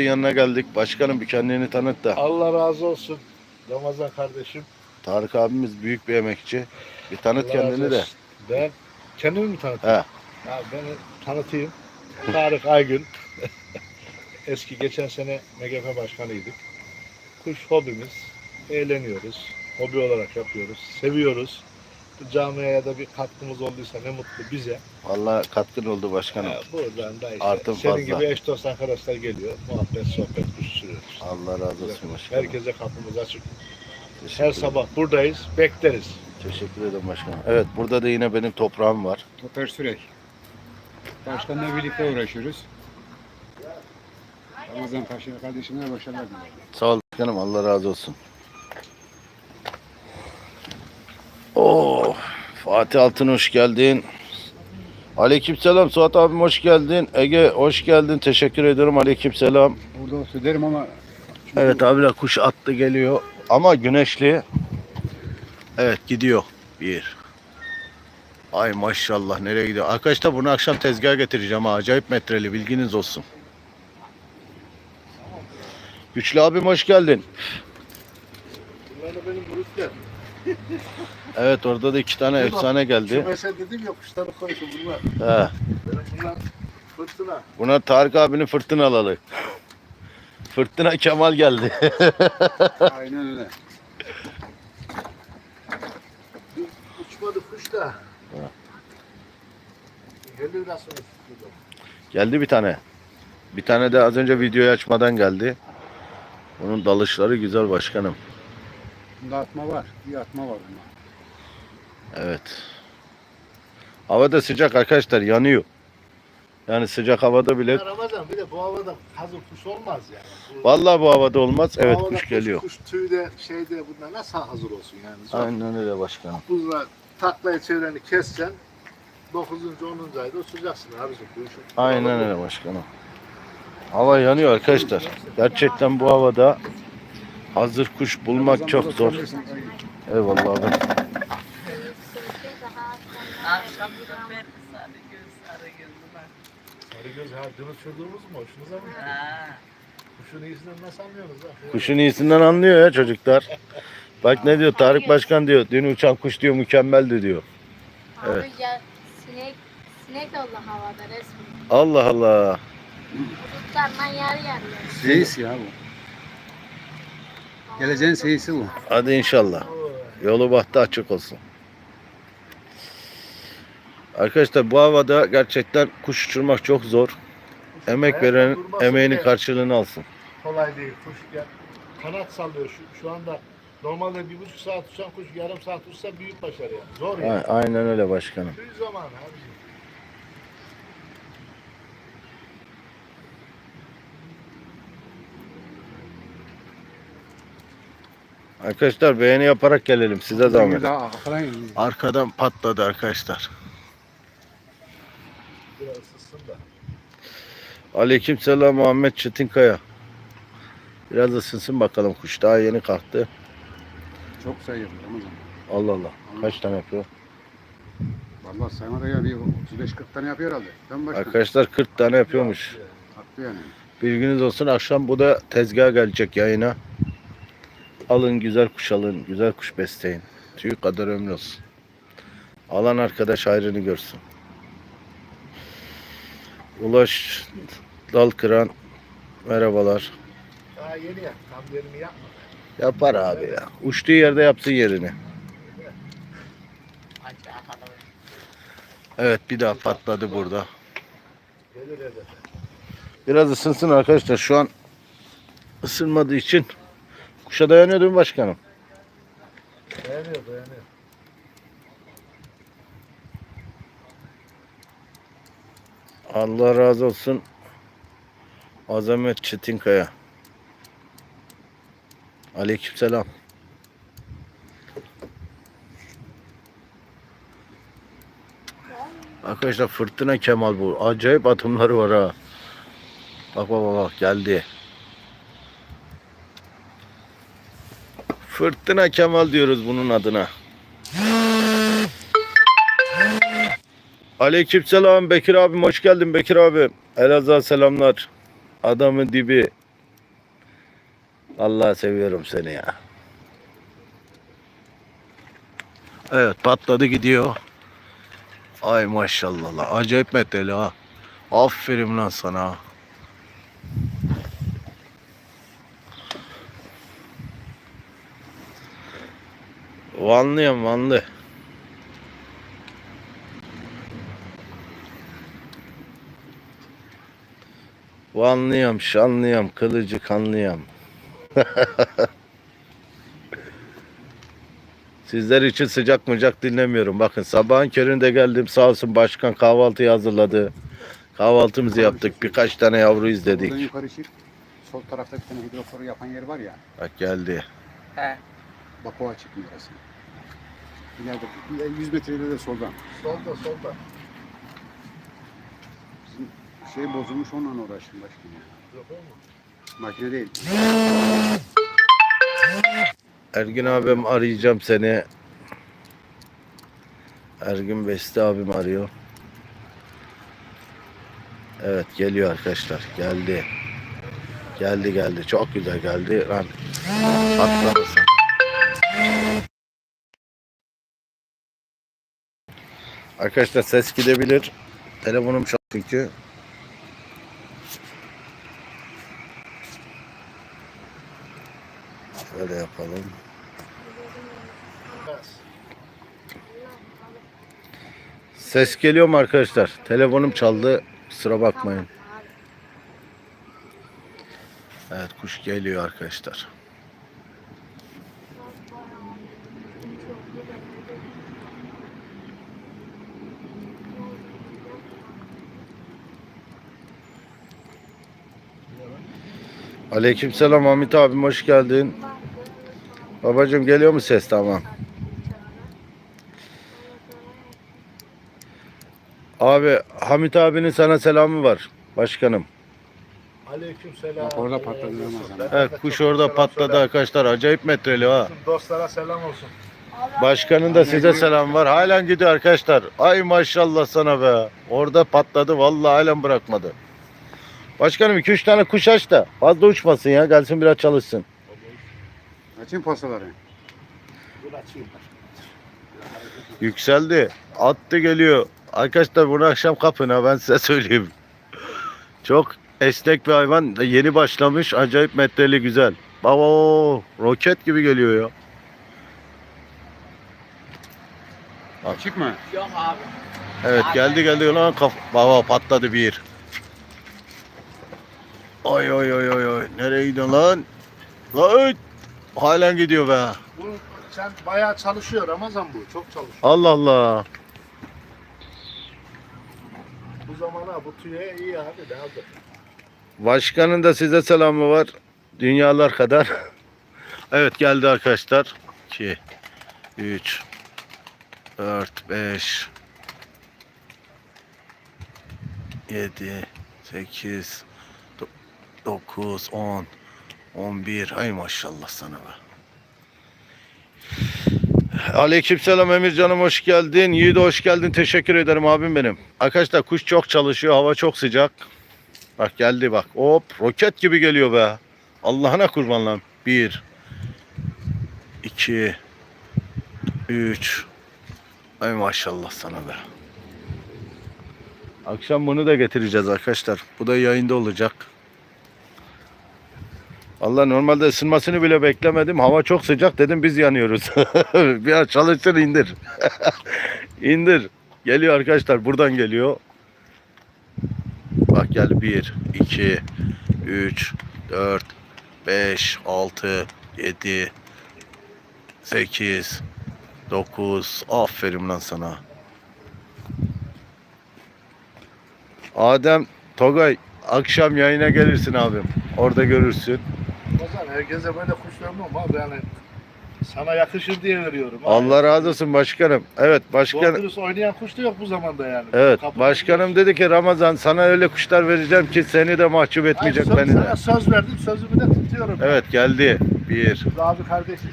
yanına geldik. Başkanım bir kendini tanıt da. Allah razı olsun. Ramazan kardeşim. Tarık abimiz büyük bir emekçi. Bir tanıt Allah kendini de. Ben kendimi mi tanıtayım? He. Ya beni tanıtayım. Tarık Aygün. Eski geçen sene MGF başkanıydık. Kuş hobimiz. Eğleniyoruz. Hobi olarak yapıyoruz. Seviyoruz. Bu camiaya da bir katkımız olduysa ne mutlu bize. Vallahi katkın oldu başkanım. Ya buradan da işte Artım senin fazla. gibi eş dost arkadaşlar geliyor. Muhabbet, sohbet, sürüyoruz. Allah razı olsun başkanım. Herkese kapımız açık. Teşekkür Her sabah buradayız. Bekleriz. Teşekkür ederim başkanım. Evet burada da yine benim toprağım var. Toper Sürek. Başkanla birlikte uğraşıyoruz. Ramazan karşı kardeşimle başarılar dilerim. Sağ ol başkanım Allah razı olsun. Oo, Fatih Altın hoş geldin. Aleykümselam Suat abim hoş geldin. Ege hoş geldin. Teşekkür ederim. Aleykümselam. Burada olsa derim ama Evet abiler kuş attı geliyor. Ama güneşli. Evet gidiyor. Bir. Ay maşallah nereye gidiyor? Arkadaşlar bunu akşam tezgaha getireceğim ha. Acayip metreli bilginiz olsun. Güçlü abim hoş geldin. Bunlar benim. Evet orada da iki tane efsane geldi. Şu mesela dedim ya kuşları koysun bunlar. He. Bunlar fırtına. Buna Tarık abinin fırtınalı. Fırtına Kemal geldi. aynen öyle. Uçmadı kuş da. Gelir nasıl uçtu? geldi bir tane. Bir tane de az önce videoyu açmadan geldi. Onun dalışları güzel başkanım. Bunda atma var. Bir atma var bunda. Evet. Hava da sıcak arkadaşlar yanıyor. Yani sıcak havada bile. Ramazan bir de bu havada hazır kuş olmaz yani. Bu, Vallahi bu havada olmaz. bu Evet havada kuş geliyor. Kuş tüyde şeyde bunlar nasıl hazır olsun yani? Zor. Aynen öyle başkanım. Buzla taklaya çevreni keseceksin. 9. 10. ayda uçacaksın abicim bu işin. Aynen öyle başkanım. Hava yanıyor arkadaşlar. Gerçekten bu havada hazır kuş bulmak çok zor. Eyvallah abi. Akşam ben sarı göz, sarı gözlüler. Ha dün uçurduğumuz mu? Hoşunuza mı? gitti? Kuşun iyisinden nasıl anlıyorsunuz ha? Kuşun iyisinden anlıyor ya çocuklar. Bak ne diyor Tarık Başkan diyor. Dün uçan kuş diyor mükemmeldi diyor. Evet. Abi ya sinek sinek oldu havada resmen. Allah Allah. Bulutlardan yer yer yer. Seyis ya bu. Geleceğin seyisi bu. Hadi inşallah. Yolu bahtı açık olsun. Arkadaşlar bu havada gerçekten kuş uçurmak çok zor. Emek veren emeğinin karşılığını alsın. Kolay değil. Kuş ya, kanat sallıyor şu, şu anda. Normalde bir buçuk saat uçan kuş yarım saat uçsa büyük başarı yani. Zor yani. A- Aynen öyle başkanım. Tüy zamanı abicim. Arkadaşlar beğeni yaparak gelelim size zahmet. Daha. Arkadan patladı arkadaşlar. Biraz ısıtsın da. Aleykümselam Muhammed Çetinkaya. Biraz ısınsın bakalım kuş daha yeni kalktı. Çok sayıyor Ramazan. Allah Allah. Kaç tane yapıyor? Vallahi sayma da ya bir 35-40 tane yapıyor herhalde. Ben. Arkadaşlar 40 tane yapıyormuş. Attı yani. Bilginiz olsun akşam bu da tezgaha gelecek yayına. Alın güzel kuş alın, güzel kuş besleyin. Tüy kadar ömrü olsun. Alan arkadaş hayrını görsün. Ulaş Dal Kıran merhabalar. Daha yeni yap. Tam yerini yapma. Yapar abi ya. Uçtuğu yerde yapsın yerini. Evet bir daha patladı burada. Biraz ısınsın arkadaşlar. Şu an ısınmadığı için kuşa dayanıyor değil mi başkanım? Dayanıyor dayanıyor. Allah razı olsun. Azamet Çetinkaya. Aleykümselam. Arkadaşlar fırtına Kemal bu. Acayip atımları var ha. Bak bak bak, geldi. Fırtına Kemal diyoruz bunun adına. Aleykümselam Bekir abim hoş geldin Bekir abi. Elazığ'a selamlar. Adamın dibi. Allah seviyorum seni ya. Evet patladı gidiyor. Ay maşallah. la, Acayip meteli ha. Aferin lan sana. Vanlıyım Vanlı. Vanlıyam, şanlıyam, kılıcı kanlıyam. Sizler için sıcak mıcak dinlemiyorum. Bakın sabahın köründe geldim sağ olsun başkan kahvaltıyı hazırladı. Kahvaltımızı yaptık. Birkaç tane yavru Buradan izledik. yukarı çık. Sol tarafta bir tane hidroforu yapan yer var ya. Bak geldi. He. Bak o açık orası. İleride 100 metrede de soldan. Solda solda. Şey bozulmuş onunla uğraştım başkan ya. Yok mu? Makine değil. Ergün abim arayacağım seni. Ergün Besti abim arıyor. Evet geliyor arkadaşlar. Geldi. Geldi geldi. Çok güzel geldi. Lan atlamasın. Arkadaşlar ses gidebilir. Telefonum çaldı çünkü. Şöyle yapalım. Ses geliyor mu arkadaşlar? Telefonum çaldı. Kusura bakmayın. Evet kuş geliyor arkadaşlar. Aleykümselam Hamit abim hoş geldin. Babacım geliyor mu ses tamam. Abi Hamit abinin sana selamı var başkanım. Aleyküm selam. Orada patladı Ramazan. Evet kuş orada patladı arkadaşlar. Acayip metreli ha. Dostlara selam olsun. Başkanın da size selam var. Halen gidiyor arkadaşlar. Ay maşallah sana be. Orada patladı. Vallahi halen bırakmadı. Başkanım 2-3 tane kuş aç da fazla uçmasın ya. Gelsin biraz çalışsın. Açayım postaları. Dur açayım. Yükseldi. Attı geliyor. Arkadaşlar bunu akşam kapın ha ben size söyleyeyim. Çok esnek bir hayvan. Yeni başlamış. Acayip metreli güzel. Baba roket gibi geliyor ya. Açık mı? Yok abi. Evet geldi geldi lan kaf baba patladı bir. Oy oy oy oy oy. Nereye gidiyorsun lan? Lan halen gidiyor be. Bu sen bayağı çalışıyor Ramazan bu. Çok çalışıyor. Allah Allah. Bu zamana bu tüye iyi abi de aldı. Başkanın da size selamı var. Dünyalar kadar. evet geldi arkadaşlar. 2 3 4 5 7 8 9 10 11 Ay maşallah sana be. Aleykümselam Emir canım hoş geldin. Yiğit hoş geldin. Teşekkür ederim abim benim. Arkadaşlar kuş çok çalışıyor. Hava çok sıcak. Bak geldi bak. Hop roket gibi geliyor be. Allah'ına kurban lan. Bir. iki, Üç. Ay maşallah sana be. Akşam bunu da getireceğiz arkadaşlar. Bu da yayında olacak. Allah normalde ısınmasını bile beklemedim. Hava çok sıcak dedim biz yanıyoruz. Biraz çalışsın indir. indir. Geliyor arkadaşlar buradan geliyor. Bak geldi 1, 2, 3, 4, 5, 6, 7, 8, 9. Aferin lan sana. Adem, Togay akşam yayına gelirsin abim. Orada görürsün. Ramazan herkese böyle kuş vermem abi yani sana yakışır diye veriyorum. abi. Allah razı olsun başkanım. Evet Doğru başkan. dürüst oynayan kuş da yok bu zamanda yani. Evet Kapı- başkanım dedi ki Ramazan sana öyle kuşlar vereceğim ki seni de mahcup etmeyecek söz, beni de. sana söz verdim sözümü de tutuyorum. Evet geldi. Bir, Biz abi kardeşiz.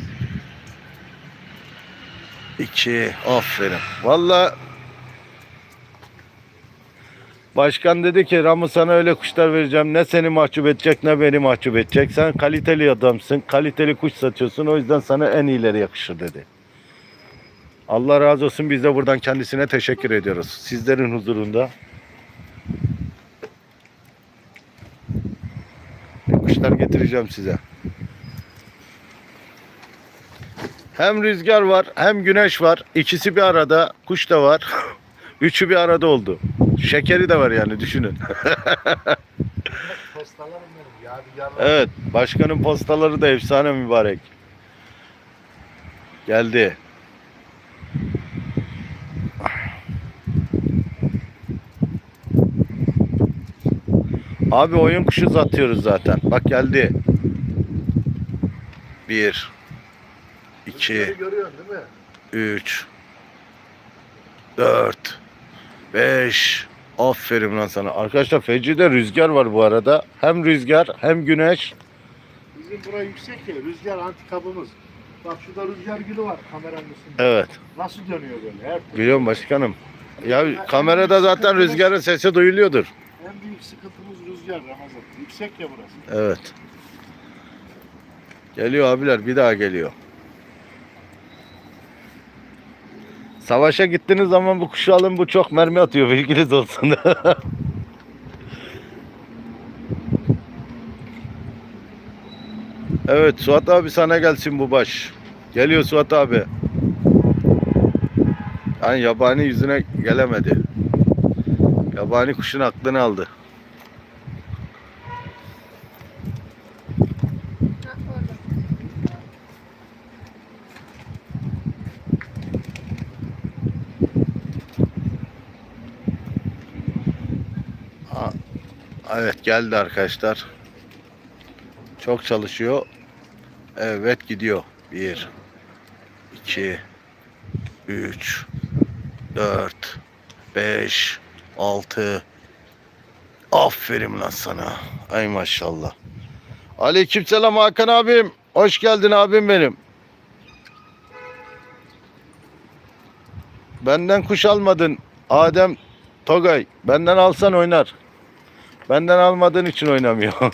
iki, aferin. Valla Başkan dedi ki Ramı sana öyle kuşlar vereceğim. Ne seni mahcup edecek ne beni mahcup edecek. Sen kaliteli adamsın. Kaliteli kuş satıyorsun. O yüzden sana en iyileri yakışır dedi. Allah razı olsun. Biz de buradan kendisine teşekkür ediyoruz. Sizlerin huzurunda. Kuşlar getireceğim size. Hem rüzgar var hem güneş var. İkisi bir arada. Kuş da var. Üçü bir arada oldu. Şekeri de var yani düşünün. Postalarım benim. Yadigarlar. Evet, başkanın postaları da efsane mübarek. Geldi. Abi oyun kuşu satıyoruz zaten. Bak geldi. Bir. iki, üç, dört, beş. Aferin lan sana. Arkadaşlar feci rüzgar var bu arada. Hem rüzgar hem güneş. Bizim bura yüksek ya. Rüzgar antikabımız. Bak şurada rüzgar gülü var kameranın üstünde. Evet. Nasıl dönüyor böyle? Her Biliyorum başkanım. Ya kamerada zaten rüzgarın sesi duyuluyordur. En büyük sıkıntımız rüzgar Ramazan. Yüksek ya burası. Evet. Geliyor abiler bir daha geliyor. Savaşa gittiğiniz zaman bu kuşu alın bu çok mermi atıyor bilginiz olsun. evet Suat abi sana gelsin bu baş. Geliyor Suat abi. Yani yabani yüzüne gelemedi. Yabani kuşun aklını aldı. Evet geldi arkadaşlar. Çok çalışıyor. Evet gidiyor. 1 2 3 4 5 6 Aferin lan sana. Ay maşallah. Aleykümselam Hakan abim. Hoş geldin abim benim. Benden kuş almadın. Adem Togay. Benden alsan oynar. Benden almadığın için oynamıyor.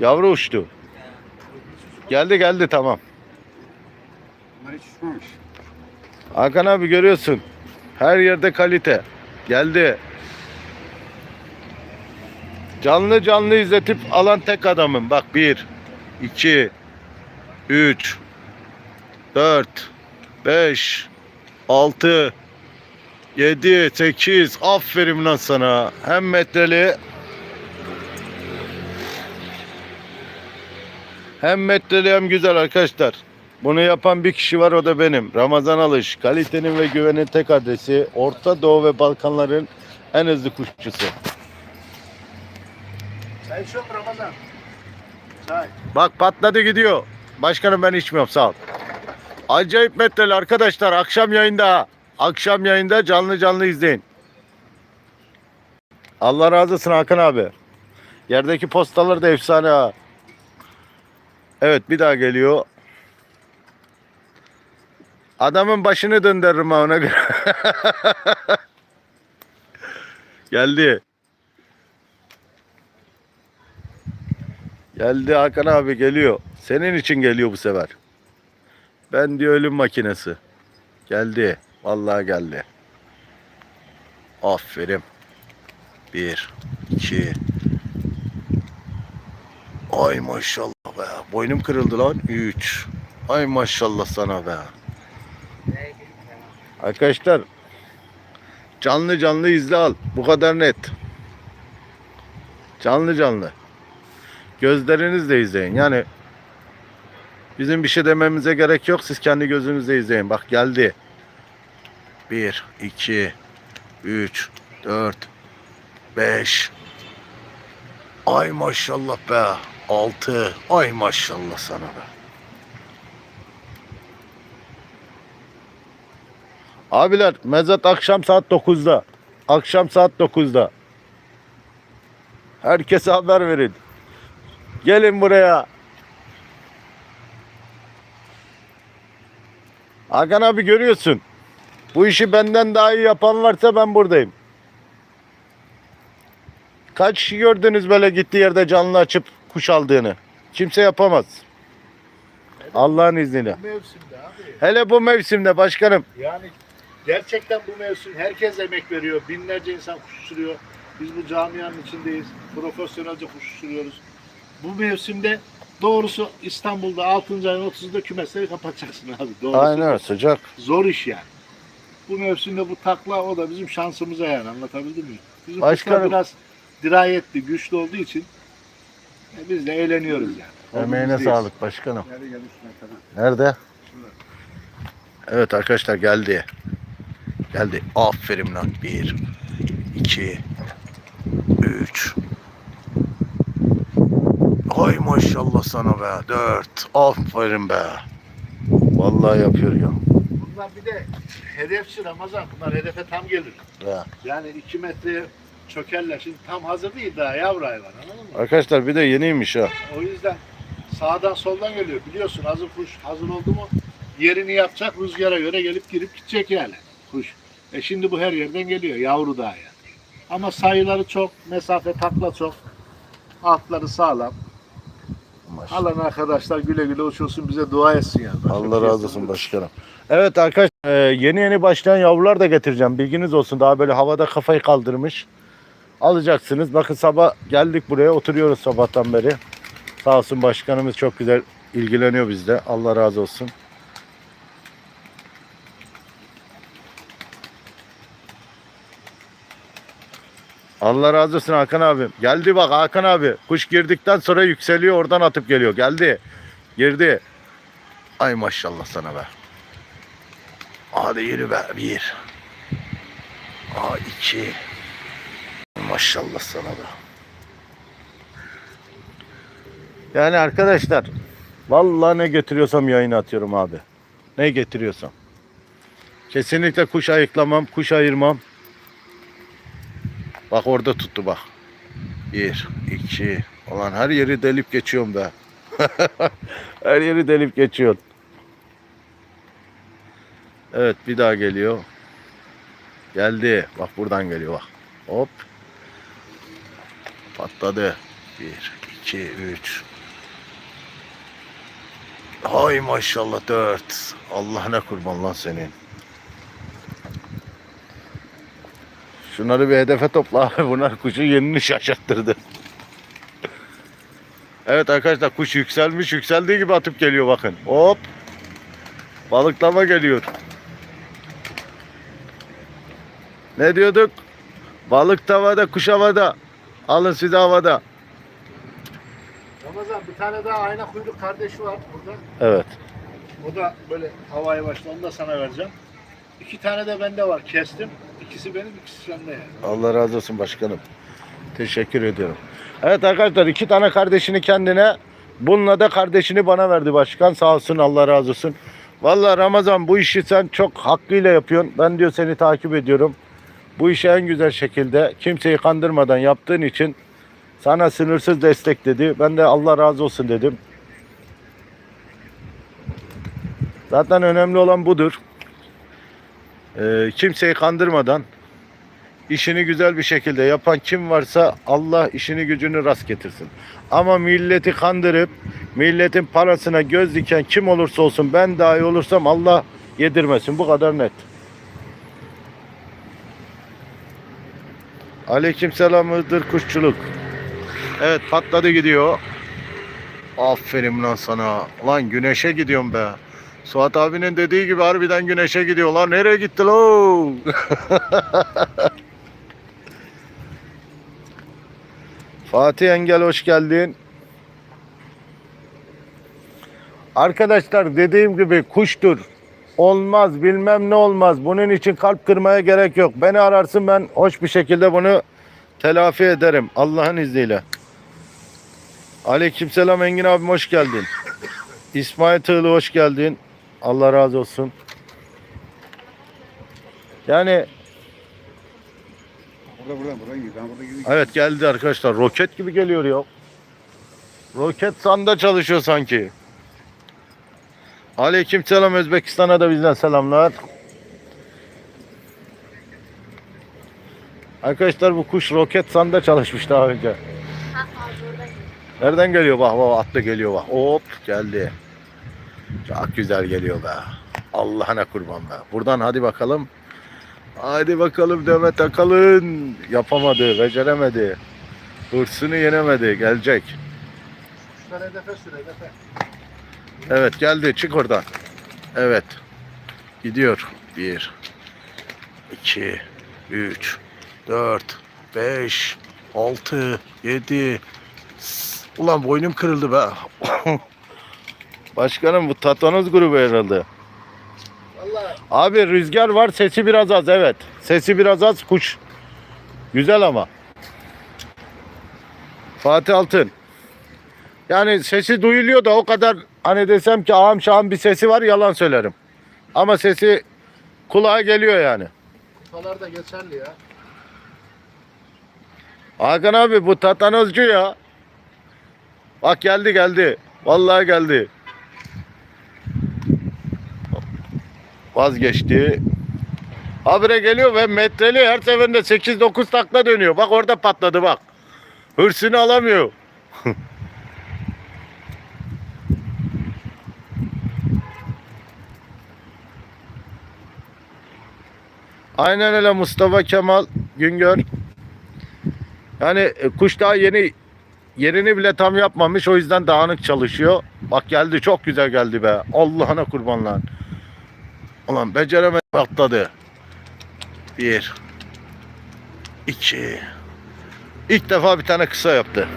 Yavru uçtu. Geldi geldi tamam. Bunlar hiç uçmamış. Hakan abi görüyorsun. Her yerde kalite. Geldi. Canlı canlı izletip alan tek adamım. Bak 1, 2, 3, 4, 5, 6, 7, 8. Aferin lan sana. Hem metreli hem metreli hem güzel arkadaşlar. Bunu yapan bir kişi var o da benim. Ramazan Alış. Kalitenin ve güvenin tek adresi. Orta Doğu ve Balkanların en hızlı kuşçusu. İçiyor mu Ramazan? Çay. Bak patladı gidiyor. Başkanım ben içmiyorum sağ ol. Acayip metreli arkadaşlar. Akşam yayında. Akşam yayında canlı canlı izleyin. Allah razı olsun Hakan abi. Yerdeki postalar da efsane ha. Evet bir daha geliyor. Adamın başını döndürürüm ha ona göre. Geldi. Geldi Hakan abi geliyor. Senin için geliyor bu sefer. Ben diyor ölüm makinesi. Geldi. Vallahi geldi. Aferin. Bir, iki. Ay maşallah be. Boynum kırıldı lan. Üç. Ay maşallah sana be. Arkadaşlar canlı canlı izle al. Bu kadar net. Canlı canlı. Gözlerinizle izleyin. Yani bizim bir şey dememize gerek yok. Siz kendi gözünüzle izleyin. Bak geldi. 1, 2, 3, 4, 5. Ay maşallah be. 6. Ay maşallah sana be. Abiler mezat akşam saat 9'da. Akşam saat 9'da. Herkese haber verin. Gelin buraya. Hakan abi görüyorsun. Bu işi benden daha iyi yapan varsa ben buradayım. Kaç kişi gördünüz böyle gittiği yerde canlı açıp kuş aldığını? Kimse yapamaz. Allah'ın izniyle. Bu mevsimde abi. Hele bu mevsimde başkanım. Yani gerçekten bu mevsim herkes emek veriyor. Binlerce insan kuş uçuruyor. Biz bu camianın içindeyiz. Profesyonelce kuş uçuruyoruz. Bu mevsimde doğrusu İstanbul'da 6. ayın 30'unda kümesleri kapatacaksın abi. Doğrusu Aynen sıcak. zor iş yani. Bu mevsimde bu takla o da bizim şansımıza yani anlatabildim mi? Bizim Başkanım. kuşlar biraz dirayetli, güçlü olduğu için e, biz de eğleniyoruz yani. Emeğine sağlık başkanım. Üstüne. Nerede? Evet arkadaşlar geldi. Geldi. Aferin lan. Bir, iki, üç. Ay maşallah sana be. Dört. Aferin be. Vallahi yapıyor ya. Bunlar bir de hedefçi Ramazan. Bunlar hedefe tam gelir. Ya. Yani 2 metreye çökerler. Şimdi tam hazır değil daha yavru hayvan anladın mı? Arkadaşlar bir de yeniymiş ha. O yüzden sağdan soldan geliyor. Biliyorsun hazır kuş hazır oldu mu yerini yapacak rüzgara göre gelip girip gidecek yani kuş. E şimdi bu her yerden geliyor yavru daha yani. Ama sayıları çok, mesafe takla çok. Altları sağlam. Maşallah. Alan arkadaşlar güle güle uçursun bize dua etsin yani. Başka Allah şey razı olsun başkanım. Evet arkadaşlar e, yeni yeni başlayan yavrular da getireceğim. Bilginiz olsun. Daha böyle havada kafayı kaldırmış. Alacaksınız. Bakın sabah geldik buraya oturuyoruz sabahtan beri. Sağ olsun başkanımız çok güzel ilgileniyor bizde. Allah razı olsun. Allah razı olsun Hakan abi. Geldi bak Hakan abi. Kuş girdikten sonra yükseliyor oradan atıp geliyor. Geldi. Girdi. Ay maşallah sana be. Hadi yürü be. Bir. Aa iki. Maşallah sana be. Yani arkadaşlar vallahi ne getiriyorsam yayına atıyorum abi. Ne getiriyorsam. Kesinlikle kuş ayıklamam, kuş ayırmam. Bak orada tuttu bak. Bir, iki. Ulan her yeri delip geçiyorum be. her yeri delip geçiyor. Evet bir daha geliyor. Geldi. Bak buradan geliyor bak. Hop. Patladı. Bir, iki, üç. Hay maşallah dört. Allah ne kurban lan senin. Şunları bir hedefe topla abi. Bunlar kuşun yenini şaşırttırdı. Evet arkadaşlar kuş yükselmiş. Yükseldiği gibi atıp geliyor bakın. Hop. Balıklama geliyor. Ne diyorduk? Balık tavada, kuş havada. Alın size havada. Ramazan bir tane daha ayna kuyruk kardeşi var burada. Evet. O da böyle havaya başladı. Onu da sana vereceğim. İki tane de bende var. Kestim. İkisi benim, ikisi sende yani. Allah razı olsun başkanım. Teşekkür ediyorum. Evet arkadaşlar iki tane kardeşini kendine bununla da kardeşini bana verdi başkan. Sağ olsun Allah razı olsun. Vallahi Ramazan bu işi sen çok hakkıyla yapıyorsun. Ben diyor seni takip ediyorum. Bu işi en güzel şekilde kimseyi kandırmadan yaptığın için sana sınırsız destek dedi. Ben de Allah razı olsun dedim. Zaten önemli olan budur. Ee, kimseyi kandırmadan işini güzel bir şekilde yapan kim varsa Allah işini gücünü rast getirsin. Ama milleti kandırıp milletin parasına göz diken kim olursa olsun ben dahi olursam Allah yedirmesin. Bu kadar net. Aleykümselam Iğdır kuşçuluk. Evet patladı gidiyor. Aferin lan sana. Lan güneşe gidiyorum be. Suat abinin dediği gibi harbiden güneşe gidiyor. Lan nereye gitti lo? Fatih Engel hoş geldin. Arkadaşlar dediğim gibi kuştur. Olmaz bilmem ne olmaz. Bunun için kalp kırmaya gerek yok. Beni ararsın ben hoş bir şekilde bunu telafi ederim. Allah'ın izniyle. Aleykümselam Engin abim hoş geldin. İsmail Tığlı hoş geldin. Allah razı olsun. Yani Burada buradan buradan gidiyor. Ben burada evet geldi arkadaşlar. Roket gibi geliyor ya. Roket sanda çalışıyor sanki. Aleykümselam Özbekistan'a da bizden selamlar. Arkadaşlar bu kuş roket sanda çalışmış daha önce. Nereden geliyor bak bak atlı geliyor bak. Hop geldi. Çok güzel geliyor be. Allah'ına kurban be. Buradan hadi bakalım. Hadi bakalım Demet Akalın. Yapamadı, beceremedi. Hırsını yenemedi. Gelecek. Evet geldi. Çık oradan. Evet. Gidiyor. Bir. iki, Üç. Dört. Beş. Altı. Yedi. Ulan boynum kırıldı be. Başkanım bu tatanoz grubu herhalde. Vallahi Abi rüzgar var sesi biraz az evet. Sesi biraz az kuş. Güzel ama. Fatih Altın. Yani sesi duyuluyor da o kadar hani desem ki ağam şahım bir sesi var yalan söylerim. Ama sesi kulağa geliyor yani. kupalar da geçerli ya. Hakan abi bu tatanozcu ya. Bak geldi geldi. Vallahi geldi. Vazgeçti. Habire geliyor ve metreli her seferinde 8-9 takla dönüyor. Bak orada patladı bak. Hırsını alamıyor. Aynen öyle Mustafa Kemal Güngör. Yani e, kuş daha yeni yerini bile tam yapmamış o yüzden dağınık çalışıyor. Bak geldi çok güzel geldi be. Allah'ına kurbanlar. Ulan beceremedi atladı. Bir. iki. İlk defa bir tane kısa yaptı.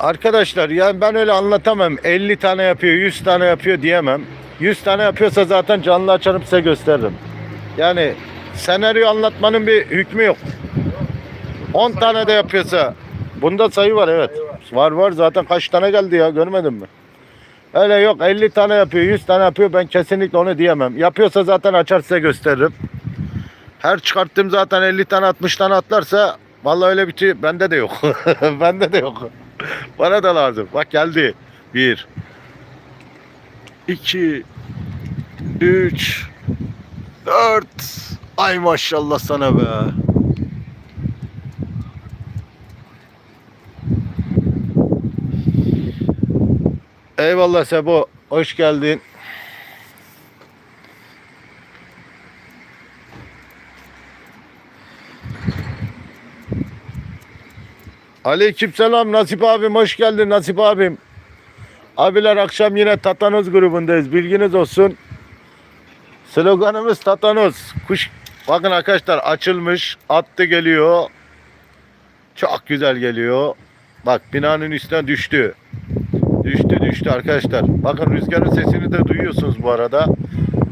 Arkadaşlar yani ben öyle anlatamam. 50 tane yapıyor, 100 tane yapıyor diyemem. 100 tane yapıyorsa zaten canlı açarım size gösteririm. Yani senaryo anlatmanın bir hükmü yok. 10 tane de yapıyorsa bunda sayı var evet. Var var zaten kaç tane geldi ya görmedin mi? Öyle yok 50 tane yapıyor 100 tane yapıyor ben kesinlikle onu diyemem. Yapıyorsa zaten açar size gösteririm. Her çıkarttığım zaten 50 tane 60 tane atlarsa vallahi öyle bir şey bende de yok. bende de yok. Bana da lazım. Bak geldi. Bir. iki, Üç. Dört. Ay maşallah sana be. Eyvallah Sebo. Hoş geldin. Aleykümselam Nasip abim hoş geldin Nasip abim. Abiler akşam yine Tatanoz grubundayız. Bilginiz olsun. Sloganımız Tatanoz. Kuş bakın arkadaşlar açılmış. Attı geliyor. Çok güzel geliyor. Bak binanın üstüne düştü. Düştü düştü arkadaşlar. Bakın rüzgarın sesini de duyuyorsunuz bu arada.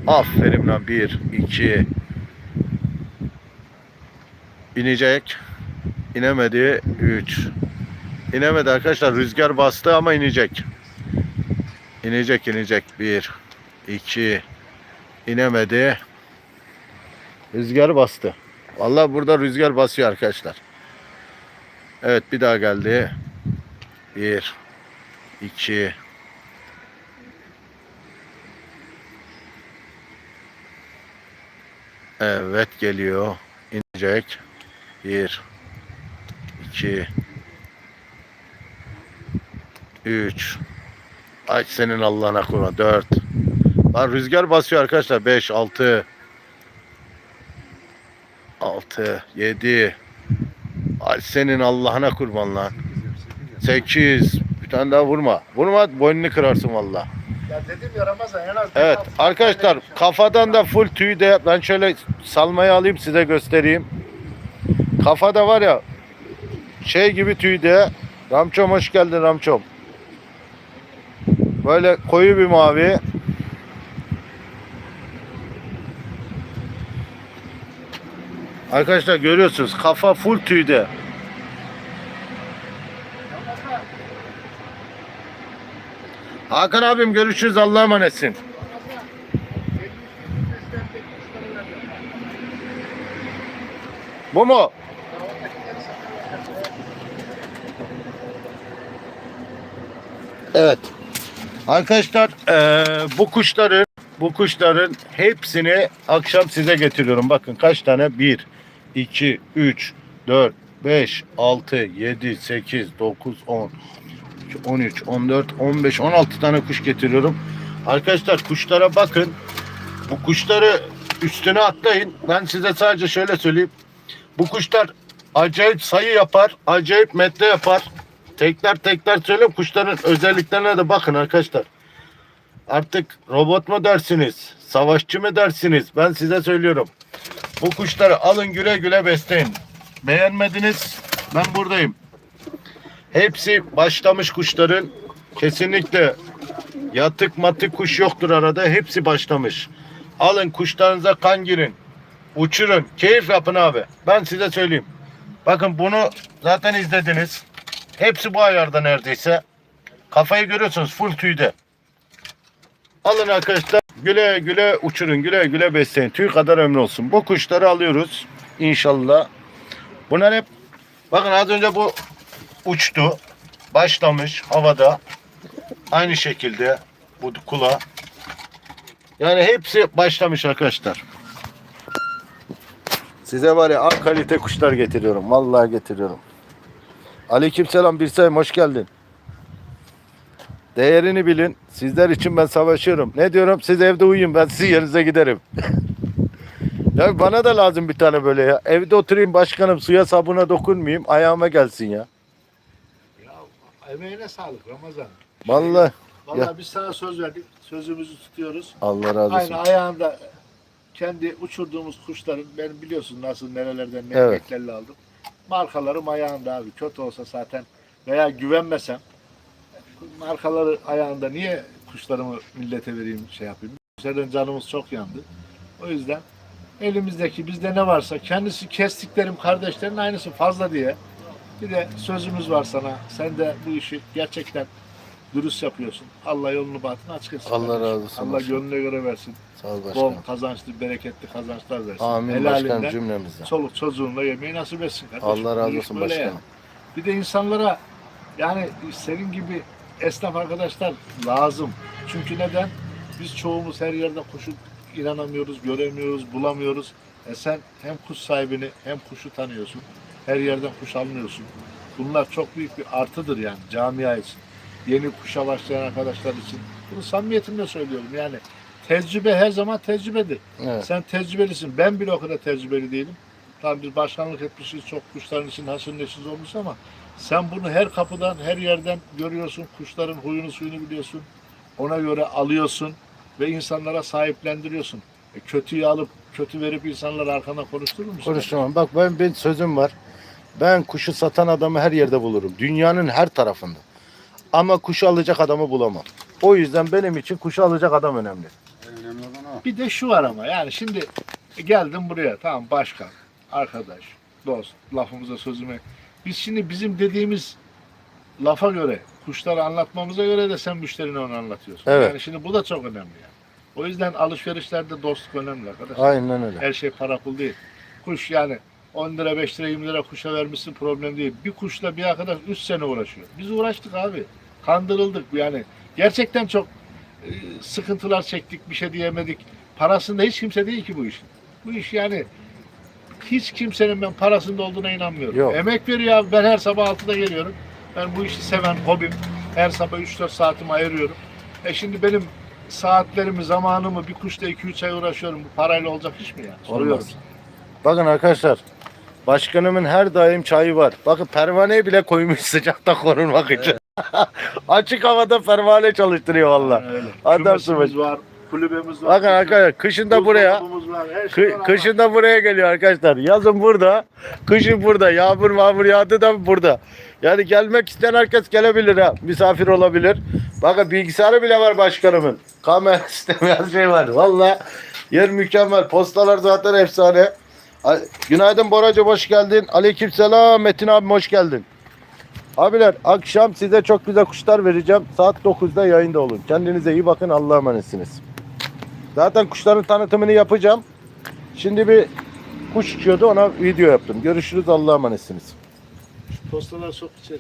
Aferin lan. Bir, iki. İnecek. İnemedi. 3. İnemedi arkadaşlar. Rüzgar bastı ama inecek. İnecek inecek. 1 2 İnemedi. Rüzgar bastı. Vallahi burada rüzgar basıyor arkadaşlar. Evet bir daha geldi. 1 2 Evet geliyor. İnecek. 1 2 3 Ay senin Allah'ına kurban 4 Lan rüzgar basıyor arkadaşlar 5 6 6 7 Ay senin Allah'ına kurban lan. 8 Bir tane daha vurma. Vurma boynunu kırarsın valla Ya dedim ya Ramazan en az Evet arkadaşlar tane kafadan da full tüy de ben şöyle salmayı alayım size göstereyim. Kafada var ya şey gibi tüy de Ramçom hoş geldin Ramçom. Böyle koyu bir mavi. Arkadaşlar görüyorsunuz kafa full tüyde. Hakan abim görüşürüz Allah'a emanetsin. Bu mu? Evet. Arkadaşlar eee, bu kuşların bu kuşların hepsini akşam size getiriyorum. Bakın kaç tane? 1, 2, 3, 4, 5, 6, 7, 8, 9, 10, 13, 14, 15, 16 tane kuş getiriyorum. Arkadaşlar kuşlara bakın. Bu kuşları üstüne atlayın. Ben size sadece şöyle söyleyeyim. Bu kuşlar acayip sayı yapar, acayip metre yapar. Tekrar tekrar söyleyeyim kuşların özelliklerine de bakın arkadaşlar. Artık robot mu dersiniz, savaşçı mı dersiniz? Ben size söylüyorum. Bu kuşları alın güle güle besleyin. Beğenmediniz, ben buradayım. Hepsi başlamış kuşların. Kesinlikle yatık matık kuş yoktur arada. Hepsi başlamış. Alın kuşlarınıza kan girin. Uçurun. Keyif yapın abi. Ben size söyleyeyim. Bakın bunu zaten izlediniz. Hepsi bu ayarda neredeyse. Kafayı görüyorsunuz full tüyde. Alın arkadaşlar. Güle güle uçurun. Güle güle besleyin. Tüy kadar ömrü olsun. Bu kuşları alıyoruz. İnşallah. Bunlar hep bakın az önce bu uçtu. Başlamış havada. Aynı şekilde bu kula. Yani hepsi başlamış arkadaşlar. Size var ya kalite kuşlar getiriyorum. Vallahi getiriyorum. Aleykümselam Birsayım hoş geldin. Değerini bilin. Sizler için ben savaşıyorum. Ne diyorum? Siz evde uyuyun. Ben sizin yerinize giderim. ya bana da lazım bir tane böyle ya. Evde oturayım başkanım suya sabuna dokunmayayım. Ayağıma gelsin ya. Ya emeğine sağlık Ramazan. Vallahi Vallahi biz sana söz verdik. Sözümüzü tutuyoruz. Allah razı olsun. Aynı ayağında kendi uçurduğumuz kuşların ben biliyorsun nasıl nerelerden ne Evet. aldım. Markalarım ayağında abi. Kötü olsa zaten veya güvenmesem markaları ayağında niye kuşlarımı millete vereyim şey yapayım. Senin canımız çok yandı. O yüzden elimizdeki bizde ne varsa kendisi kestiklerim kardeşlerin aynısı fazla diye bir de sözümüz var sana. Sen de bu işi gerçekten dürüst yapıyorsun. Allah yolunu bahtını açık etsin. Allah kardeşim. razı olsun Allah başkanım. gönlüne göre versin. Sağ ol Bol başkanım. kazançlı, bereketli kazançlar versin. Amin başkanım Helalinden cümlemizden. çoluk çocuğunla yemeği nasip etsin kardeşim. Allah razı olsun başkanım. yani. Bir de insanlara yani senin gibi esnaf arkadaşlar lazım. Çünkü neden? Biz çoğumuz her yerde kuşu inanamıyoruz, göremiyoruz, bulamıyoruz. E sen hem kuş sahibini hem kuşu tanıyorsun. Her yerden kuş almıyorsun. Bunlar çok büyük bir artıdır yani camia için. Yeni kuşa başlayan arkadaşlar için. Bunu samimiyetimle söylüyorum yani. Tecrübe her zaman tecrübedir. Evet. Sen tecrübelisin. Ben bile o kadar tecrübeli değilim. Tamam biz başkanlık etmişiz, çok kuşların için neşir olmuş ama sen bunu her kapıdan, her yerden görüyorsun. Kuşların huyunu suyunu biliyorsun. Ona göre alıyorsun ve insanlara sahiplendiriyorsun. E, kötüyü alıp kötü verip insanlar arkana konuşturur musun? Konuşamam. Bak ben bir sözüm var. Ben kuşu satan adamı her yerde bulurum. Dünyanın her tarafında. Ama kuşu alacak adamı bulamam. O yüzden benim için kuşu alacak adam önemli. Önemli olan o. Bir de şu var ama yani şimdi geldim buraya tamam başkan, arkadaş, dost, lafımıza sözüme. Biz şimdi bizim dediğimiz lafa göre, kuşları anlatmamıza göre de sen müşterine onu anlatıyorsun. Evet. Yani şimdi bu da çok önemli yani. O yüzden alışverişlerde dostluk önemli arkadaşlar. Aynen öyle. Her şey para pul değil. Kuş yani 10 lira 5 lira 20 lira kuşa vermişsin problem değil. Bir kuşla bir arkadaş 3 sene uğraşıyor. Biz uğraştık abi. Kandırıldık yani. Gerçekten çok e, sıkıntılar çektik bir şey diyemedik. Parasında hiç kimse değil ki bu işin. Bu iş yani hiç kimsenin ben parasında olduğuna inanmıyorum. Yok. Emek veriyor abi. Ben her sabah 6'da geliyorum. Ben bu işi seven hobim. Her sabah 3-4 saatimi ayırıyorum. E şimdi benim saatlerimi, zamanımı bir kuşla 2-3 ay uğraşıyorum. Bu parayla olacak iş mi ya? Soruyorum. Olmaz. Bakın arkadaşlar. Başkanımın her daim çayı var. Bakın pervaneyi bile koymuş sıcakta korunmak için. Açık havada pervane çalıştırıyor valla. Adamsın Kümesimiz var, kulübemiz var. Bakın arkadaşlar kışın da buraya var, her şey Kı- var ama kışın da buraya geliyor arkadaşlar. Yazın burada, kışın burada. Yağmur mağmur yağdı da burada. Yani gelmek isteyen herkes gelebilir ha. Misafir olabilir. Bakın bilgisayarı bile var başkanımın. Kamera sistemi her şey var. Valla yer mükemmel. Postalar zaten efsane. A- Günaydın Boracı hoş geldin. Aleykümselam Metin abi hoş geldin. Abiler akşam size çok güzel kuşlar vereceğim. Saat 9'da yayında olun. Kendinize iyi bakın. Allah'a emanetsiniz. Zaten kuşların tanıtımını yapacağım. Şimdi bir kuş uçuyordu ona video yaptım. Görüşürüz Allah'a emanetsiniz. postalar sok içeri.